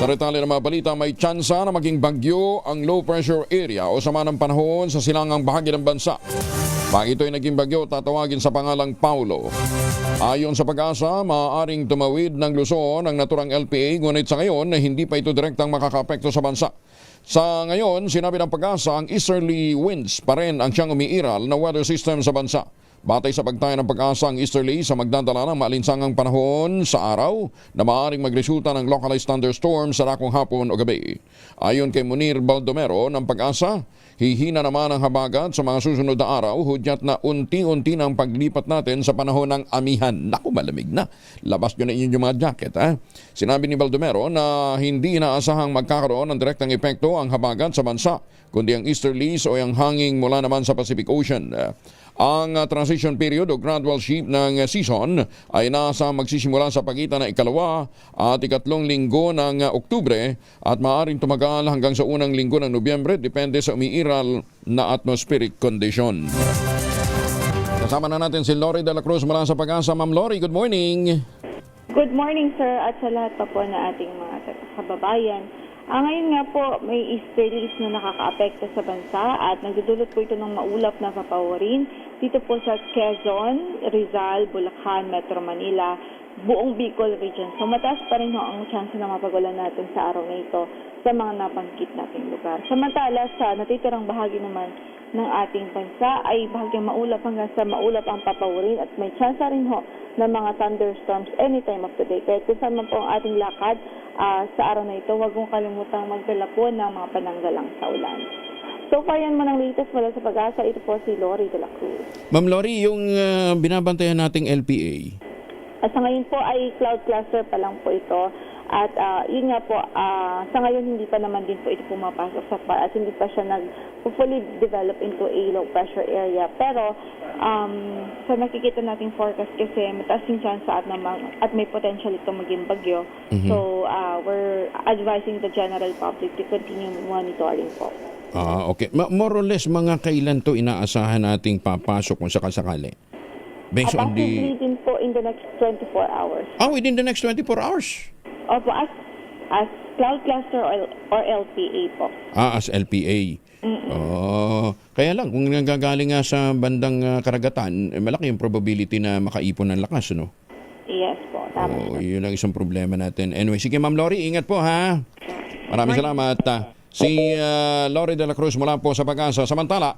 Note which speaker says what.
Speaker 1: Sa retali ng mga balita, may tsansa na maging bagyo ang low pressure area o sama ng panahon sa silangang bahagi ng bansa. Pag ito'y naging bagyo, tatawagin sa pangalang Paulo. Ayon sa pag-asa, maaaring tumawid ng Luzon ang naturang LPA, ngunit sa ngayon na hindi pa ito direktang makakapekto sa bansa. Sa ngayon, sinabi ng pag-asa, ang easterly winds pa rin ang siyang umiiral na weather system sa bansa. Batay sa pagtayo ng pag-asa ang easterly sa magdadala ng maalinsangang panahon sa araw na maaaring magresulta ng localized thunderstorms sa dakong hapon o gabi. Ayon kay Munir Baldomero ng pag-asa, hihina naman ang habagat sa mga susunod na araw hudyat na unti-unti ng paglipat natin sa panahon ng amihan. Naku, malamig na. Labas nyo na inyong mga jacket. Ha? Sinabi ni Baldomero na hindi inaasahang magkakaroon ng direktang epekto ang habagat sa bansa, kundi ang easterlies o ang hanging mula naman sa Pacific Ocean. Ang uh, transition period o gradual shift ng uh, season ay nasa magsisimula sa pagitan ng ikalawa at ikatlong linggo ng uh, Oktubre at maaaring tumagal hanggang sa unang linggo ng Nobyembre depende sa umiiral na atmospheric condition. Kasama na natin si Lori de la Cruz mula sa pag-asa. Ma'am Lori, good morning.
Speaker 2: Good morning, sir, at sa lahat pa po na ating mga kababayan. Ah, ngayon nga po, may easterlies na nakakaapekto sa bansa at nagdudulot po ito ng maulap na papawarin dito po sa Quezon, Rizal, Bulacan, Metro Manila, buong Bicol region. So mataas pa rin ho ang chance na mapagulan natin sa araw na ito sa mga nabanggit nating lugar. Samantala, sa natitirang bahagi naman ng ating bansa ay bahagyang maulap hanggang sa maulap ang papawarin at may chance rin ho ng mga thunderstorms any time of the day. Kaya kung po ang ating lakad ah, sa araw na ito, huwag mong kalimutang magdala po ng mga pananggalang sa ulan. So far yan man ang latest mula sa pag-asa. Ito po si Lori de la Cruz.
Speaker 1: Ma'am Lori, yung uh, binabantayan nating LPA,
Speaker 2: At sa ngayon po ay cloud cluster pa lang po ito. At ah, yun nga po, ah, sa ngayon hindi pa naman din po ito pumapasok sa pa at hindi pa siya nag fully develop into a low pressure area. Pero um, sa nakikita nating forecast kasi mataas yung chance at, namang, at may potential ito maging bagyo. So ah, we're advising the general public to continue monitoring po.
Speaker 1: Ah, okay. Ma- more or less, mga kailan to inaasahan nating papasok kung sakasakali? Based on the...
Speaker 2: din po in the next 24 hours.
Speaker 1: Ah, within the next 24 hours?
Speaker 2: Opo, as, as cloud cluster or, or LPA po.
Speaker 1: Ah, as LPA. Oh, kaya lang, kung nanggagaling nga sa bandang ah, karagatan, eh, malaki yung probability na makaipon ng lakas, no?
Speaker 2: Yes po, tama.
Speaker 1: Oh, yun ang isang problema natin. Anyway, sige Ma'am Lori, ingat po ha. Maraming salamat. Ah, Si ah, Lori de la Cruz mula po sa pag-asa. Samantala,